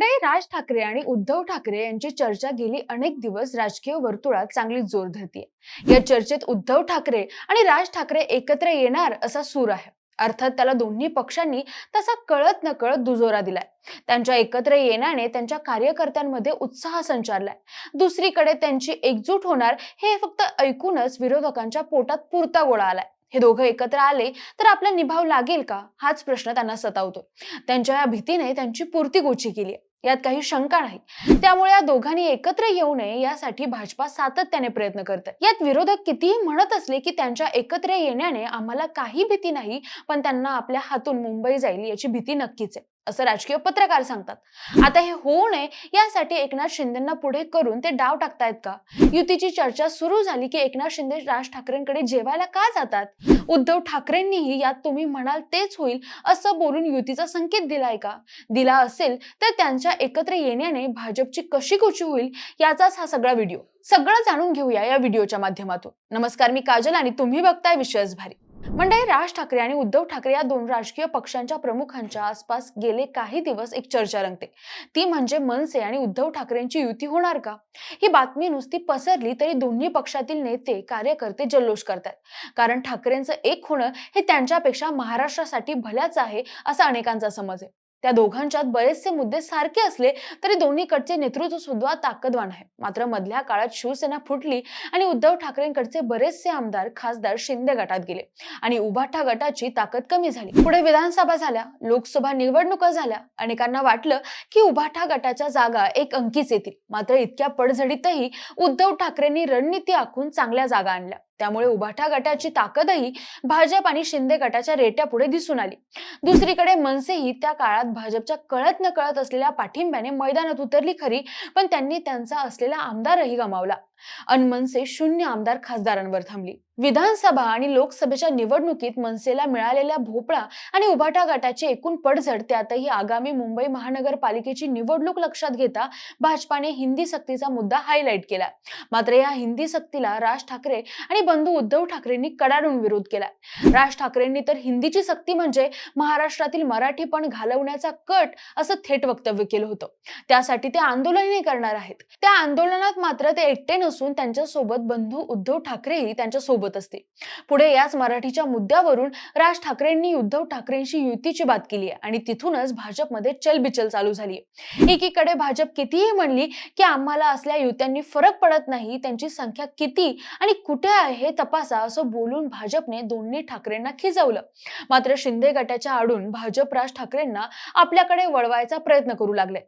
मंडळी राज ठाकरे आणि उद्धव ठाकरे यांची चर्चा गेली अनेक दिवस राजकीय वर्तुळात चांगली जोर धरतीये. या चर्चेत उद्धव ठाकरे आणि राज ठाकरे एकत्र येणार असा सूर आहे. अर्थात त्याला दोन्ही पक्षांनी तसा कळत नकळत दुजोरा दिलाय. त्यांच्या एकत्र येण्याने त्यांच्या कार्यकर्त्यांमध्ये उत्साह संचारलाय. दुसरीकडे त्यांची एकजूट होणार हे फक्त ऐकूनच विरोधकांच्या पोटात पुरता गोळा आलाय. हे दोघं एकत्र आले तर आपला निभाव लागेल का? हाच प्रश्न त्यांना सतावतो त्यांच्या या भीतीने त्यांची पूर्ती गोची केली आहे यात काही शंका नाही त्यामुळे या दोघांनी एकत्र येऊ नये यासाठी भाजपा सातत्याने प्रयत्न करते यात विरोधक कितीही म्हणत असले की त्यांच्या एकत्र येण्याने आम्हाला काही भीती नाही पण त्यांना आपल्या हातून मुंबई जाईल याची भीती नक्कीच आहे. असं राजकीय पत्रकार सांगतात. आता हे होऊ नये यासाठी एकनाथ शिंदेना पुढे करून ते डाव टाकतायत का? युतीची चर्चा सुरू झाली की एकनाथ शिंदे राज ठाकरेंकडे जेवायला का जातात? उद्धव ठाकरेंनीही यात तुम्ही म्हणाल तेच होईल असं बोलून युतीचा संकेत दिलाय का? दिला असेल तर त्यांच्या एकत्र येण्याने भाजपची कशी कुची होईल? याचाच हा सगळा व्हिडिओ. सगळं जाणून घेऊया या व्हिडिओच्या माध्यमातून. नमस्कार मी काजल आणि तुम्ही बघताय विश्वास भारी. मंडळी राज ठाकरे आणि उद्धव ठाकरे या दोन राजकीय पक्षांच्या प्रमुखांच्या आसपास गेले काही दिवस एक चर्चा रंगते. ती म्हणजे मनसे आणि उद्धव ठाकरेंची युती होणार का? ही बातमी नुसती पसरली तरी दोन्ही पक्षातील नेते कार्यकर्ते जल्लोष करतात कारण ठाकरेंचं एक होणं हे त्यांच्यापेक्षा महाराष्ट्रासाठी भल्याच आहे असा अनेकांचा समज आहे. त्या दोघांच्यात बरेचसे मुद्दे सारखे असले तरी दोन्हीकडचे नेतृत्व सुद्धा ताकदवान आहे. मात्र मधल्या काळात शिवसेना फुटली आणि उद्धव ठाकरेंकडचे बरेचसे आमदार खासदार शिंदे गटात गेले आणि उभाठा गटाची ताकद कमी झाली. पुढे विधानसभा झाल्या लोकसभा निवडणुका झाल्या अनेकांना वाटलं की उभाठा गटाच्या जागा एक अंकीच येतील. मात्र इतक्या पडझडीतही उद्धव ठाकरेंनी रणनीती आखून चांगल्या जागा आणल्या. त्यामुळे उभाठा गटाची ताकदही भाजप आणि शिंदे गटाच्या रेट्या पुढे दिसून आली. दुसरीकडे मनसेही त्या काळात भाजपच्या कळत न कळत असलेल्या पाठिंब्याने मैदानात उतरली खरी पण त्यांनी त्यांचा असलेला आमदारही गमावला. अन मनसे शून्य आमदार खासदारांवर थांबली. विधानसभा आणि लोकसभेच्या निवडणुकीत मनसेला मिळालेल्या भोपळा आणि उभाटा गटाची एकूण पडझड त्यातही आगामी मुंबई महानगरपालिकेची निवडणूक लक्षात घेता भाजपाने हिंदी सक्तीचा मुद्दा हायलाईट केला. मात्र या हिंदी सक्तीला राज ठाकरे आणि बंधू उद्धव ठाकरेंनी कडाडून विरोध केला. राज ठाकरेंनी तर हिंदीची सक्ती म्हणजे महाराष्ट्रातील मराठीपण घालवण्याचा कट असं थेट वक्तव्य केलं होतं. त्यासाठी ते आंदोलनही करणार आहेत. त्या आंदोलनात मात्र ते एकटे असून त्यांच्यासोबत बंधू उद्धव ठाकरेही त्यांच्यासोबत असतील पुढे याच मराठीच्या मुद्द्यावरून राज ठाकरेंनी उद्धव ठाकरेंशी युतीची बात केली आहे आणि तिथूनच भाजपमध्ये चलबिचल चालू झाली एकीकडे भाजप कितीही म्हणली की आम्हाला असल्या युत्यांनी फरक पडत नाही त्यांची संख्या किती आणि कुठे आहे तपासा असं बोलून भाजपने दोन्ही ठाकरेंना खिजवलं. मात्र शिंदे गटाच्या आडून भाजप राज ठाकरेंना आपल्याकडे वळवायचा प्रयत्न करू लागले.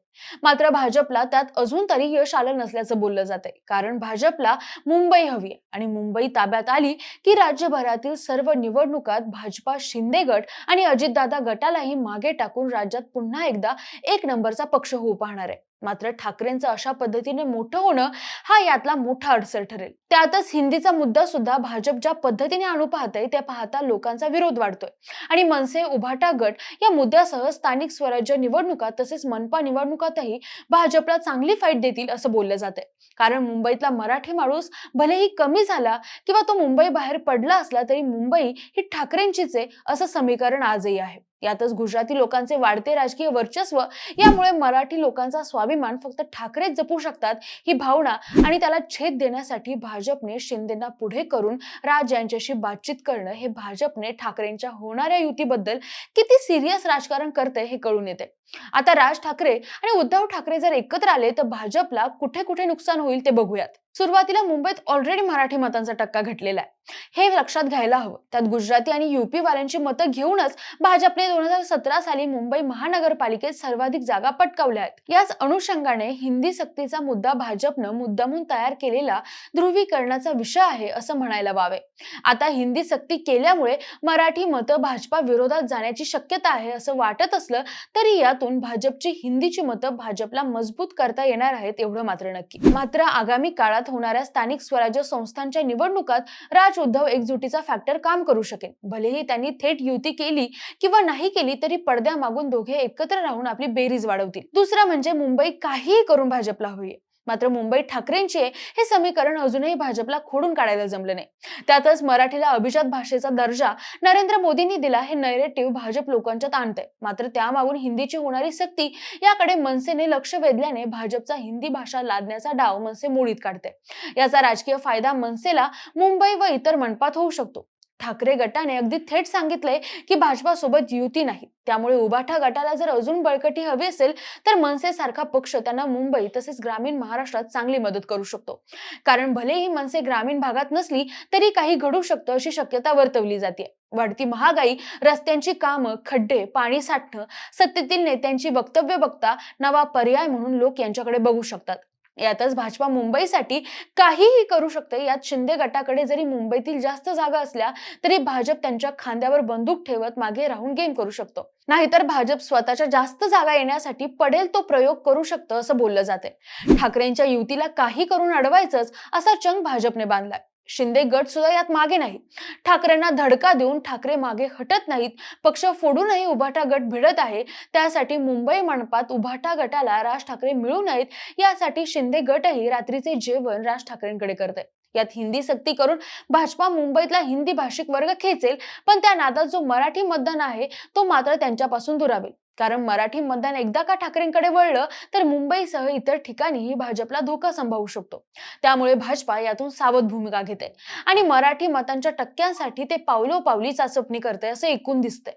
मात्र भाजपला त्यात अजून तरी यश आलं नसल्याचं बोललं जाते कारण भाजपला मुंबई हवी आणि मुंबई ताब्यात आली की राज्यभरातील सर्व निवडणुकात भाजपा शिंदे गट आणि अजितदादा गटालाही मागे टाकून राज्यात पुन्हा एकदा एक नंबरचा पक्ष होऊ पाहणार आहे. मात्र ठाकरेंचं अशा पद्धतीने मोठं होणं हा यातला मोठा अडसर ठरेल. त्यातच हिंदीचा मुद्दा सुद्धा भाजप ज्या पद्धतीने आणू पाहतंय ते पाहता लोकांचा विरोध वाढतोय. आणि मनसे उभाटा गट या मुद्द्यासह स्थानिक स्वराज्य निवडणुकात तसेच मनपा निवडणुकातही भाजपला चांगली फाईट देतील असं बोललं जातंय. कारण मुंबईतला मराठी माणूस भलेही कमी झाला किंवा तो मुंबई बाहेर पडला असला तरी मुंबई ही ठाकरेंचीच आहे असं समीकरण आजही आहे. यातच गुजराती लोकांचे वाढते राजकीय वर्चस्व यामुळे मराठी लोकांचा स्वाभिमान फक्त ठाकरेच जपू शकतात ही भावना आणि त्याला छेद देण्यासाठी भाजपने शिंदेना पुढे करून राज यांच्याशी बातचीत करणं हे भाजपने ठाकरेंच्या होणाऱ्या युतीबद्दल किती सिरियस राजकारण करते हे कळून येते आता राज ठाकरे आणि उद्धव ठाकरे जर एकत्र आले तर भाजपला कुठे कुठे नुकसान होईल ते बघूयात. सुरुवातीला मुंबईत ऑलरेडी मराठी मतांचा टक्का घटलेला आहे. हे लक्षात घ्यायला हवं. त्यात गुजराती आणि युपी वाल्यांची मतं घेऊनच भाजपने दोन हजार सतरा साली मुंबई महानगरपालिकेत सर्वाधिक जागा पटकावल्या आहेत. याच अनुषंगाने हिंदी सक्तीचा मुद्दा भाजपनं मुद्दामून तयार केलेला ध्रुवीकरणाचा विषय आहे असं म्हणायला वावे. आता हिंदी सक्ती केल्यामुळे मराठी मतं भाजपा विरोधात जाण्याची शक्यता आहे असं वाटत असलं तरी यातून भाजपची हिंदीची मतं भाजपला मजबूत करता येणार आहेत एवढं मात्र नक्की. मात्र आगामी काळात होणाऱ्या स्थानिक स्वराज्य संस्थांच्या निवडणुकात राज उद्धव एकजुटीचा फॅक्टर काम करू शकेल. भलेही त्यांनी थेट युती केली किंवा नाही केली तरी पडद्यामागून दोघे एकत्र राहून आपली बेरीज वाढवतील. दुसरं म्हणजे मुंबई काहीही करून भाजपला होईल. मात्र मुंबईत ठाकरेंची आहे हे समीकरण अजूनही भाजपला खोडून काढायला जमलं नाही. त्यातच मराठीला अभिजात भाषेचा दर्जा नरेंद्र मोदींनी दिला हे नैरेटिव्ह भाजप लोकांच्यात आणतंय मात्र त्यामागून हिंदीची होणारी सक्ती याकडे मनसेने लक्ष वेधल्याने भाजपचा हिंदी भाषा लादण्याचा डाव मनसे मोडीत काढते याचा राजकीय फायदा मनसेला मुंबई व इतर मनपात होऊ शकतो. ठाकरे गटाने अगदी थेट सांगितलंय की भाजपासोबत युती नाही. त्यामुळे उभाठा गटाला जर अजून बळकटी हवी असेल तर मनसे सारखा पक्ष त्यांना मुंबई तसेच ग्रामीण महाराष्ट्रात चांगली मदत करू शकतो. कारण भलेही मनसे ग्रामीण भागात नसली तरी काही घडू शकतं अशी शक्यता वर्तवली जाते. वाढती महागाई रस्त्यांची कामं खड्डे पाणी साठणं सत्तेतील नेत्यांची वक्तव्य बघता नवा पर्याय म्हणून लोक यांच्याकडे बघू शकतात. यातच भाजपा मुंबईसाठी काहीही करू शकते. यात शिंदे गटाकडे जरी मुंबईतील जास्त जागा असल्या तरी भाजप त्यांच्या खांद्यावर बंदूक ठेवत मागे राहून गेम करू शकतो. नाहीतर भाजप स्वतःच्या जास्त जागा येण्यासाठी पडेल तो प्रयोग करू शकतं असं बोललं जाते ठाकरेंच्या युतीला काही करून अडवायचंच असा चंग भाजपने बांधलाय. शिंदे गट सुद्धा यात मागे नाही ठाकरेंना धडका देऊन ठाकरे मागे हटत नाहीत. पक्ष फोडूनही उभाटा गट भिडत आहे. त्यासाठी मुंबई मंडपात उभाटा गटाला राज ठाकरे मिळू नयेत यासाठी शिंदे गटही रात्रीचे जेवण राज ठाकरेंकडे करते यात हिंदी सक्ती करून भाजपा मुंबईतला हिंदी भाषिक वर्ग खेचेल. पण त्या नादात जो मराठी मतदान आहे तो मात्र त्यांच्यापासून दुरावेल. कारण मराठी मतदान एकदा का ठाकरेंकडे वळलं तर मुंबईसह इतर ठिकाणीही भाजपला धोका संभावू शकतो. त्यामुळे भाजपा यातून सावध भूमिका घेते. आणि मराठी मतांच्या टक्क्यांसाठी ते पावलोपावली चाचपणी करते असं एकूण दिसतंय.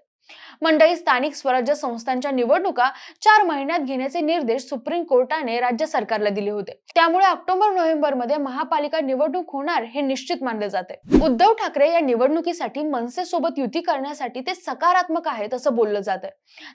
मंडळी स्थानिक स्वराज्य संस्थांच्या निवडणुका चार महिन्यात घेण्याचे निर्देश सुप्रीम कोर्टाने राज्य सरकारला दिले होते. त्यामुळे ऑक्टोबर नोव्हेंबरमध्ये महापालिका निवडणूक होणार हे निश्चित मानले जाते. उद्धव ठाकरे या निवडणुकीसाठी मनसे सोबत युती करण्यासाठी ते सकारात्मक आहेत असं बोललं जात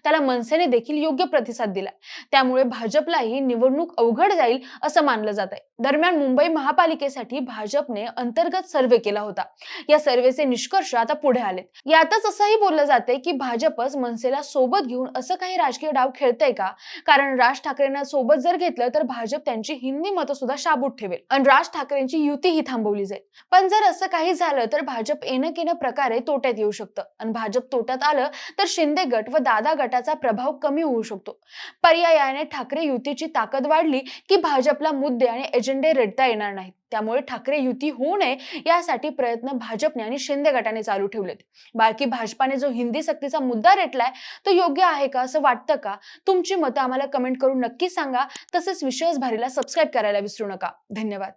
त्याला मनसेने देखील योग्य प्रतिसाद दिला त्यामुळे भाजपलाही निवडणूक अवघड जाईल असं मानलं जात आहे दरम्यान मुंबई महापालिकेसाठी भाजपने अंतर्गत सर्वे केला होता. या सर्व्हेचे निष्कर्ष आता पुढे आलेत. यातच असंही बोललं जाते की भाजपच मनसेला सोबत घेऊन असं काही राजकीय डाव खेळतय का? कारण राज ठाकरेंना सोबत जर घेतलं तर भाजप त्यांची हिंदी मतं सुद्धा शाबूत ठेवेल. आणि राज ठाकरेंची युती ही थांबवली जाईल. पण जर असं काही झालं तर भाजप येणं केनं प्रकारे तोट्यात येऊ शकतं. आणि भाजप तोट्यात आलं तर शिंदे गट व दादा गटाचा प्रभाव कमी होऊ शकतो. पर्यायाने ठाकरे युतीची ताकद वाढली की भाजपला मुद्दे आणि एजेंडे रेडता येणार नाहीत. त्यामुळे ठाकरे युती होऊ नये यासाठी प्रयत्न भाजपने आणि शिंदे गटाने चालू ठेवलेत. बाकी भाजपाने जो हिंदी सक्तीचा मुद्दा रेटलाय तो योग्य आहे का असं वाटतं का? तुमची मतं आम्हाला कमेंट करून नक्की सांगा. तसेच विशेष भारीला सबस्क्राईब करायला विसरू नका. धन्यवाद.